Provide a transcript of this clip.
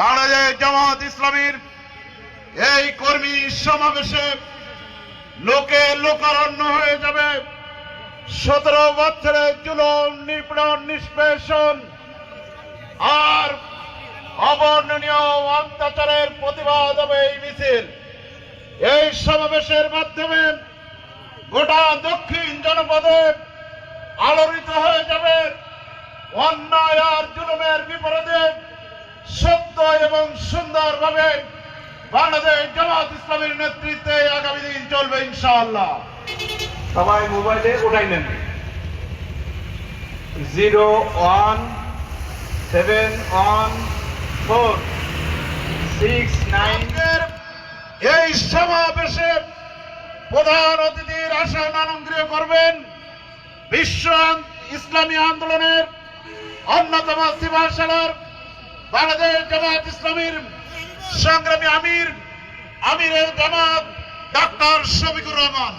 বাংলাদেশ জামাত ইসলামীর এই কর্মী সমাবেশে লোকে লোকারণ্য হয়ে যাবে। সতেরো বছরের জুলুম, নিপীড়ন, নিষ্পেষণ আর অবর্ণনীয় অত্যাচারের প্রতিবাদ হবে এই মিছিল। এই সমাবেশের মাধ্যমে গোটা দক্ষিণ জনপদে আলোড়িত হয়ে যাবে অন্যায় আর জুলুমের বিপরীতে। এবং সুন্দরভাবে বাংলাদেশ জামাত ইসলামের নেতৃত্বে আগামী দিন চলবে ইনশাআল্লাহ। সবাই মোবাইলে ওটাই নেন। Zero one seven one four six nine এই সমাবেশে প্রধান অতিথির আসন অলঙ্কৃত করবেন বিশ্ব ইসলামী আন্দোলনের অন্যতম সিভাসালার বাংলাদেশ জামাত ইসলামীর সংগ্রামী আমির আমিরের জামাত ডাক্তার শফিকুর রহমান।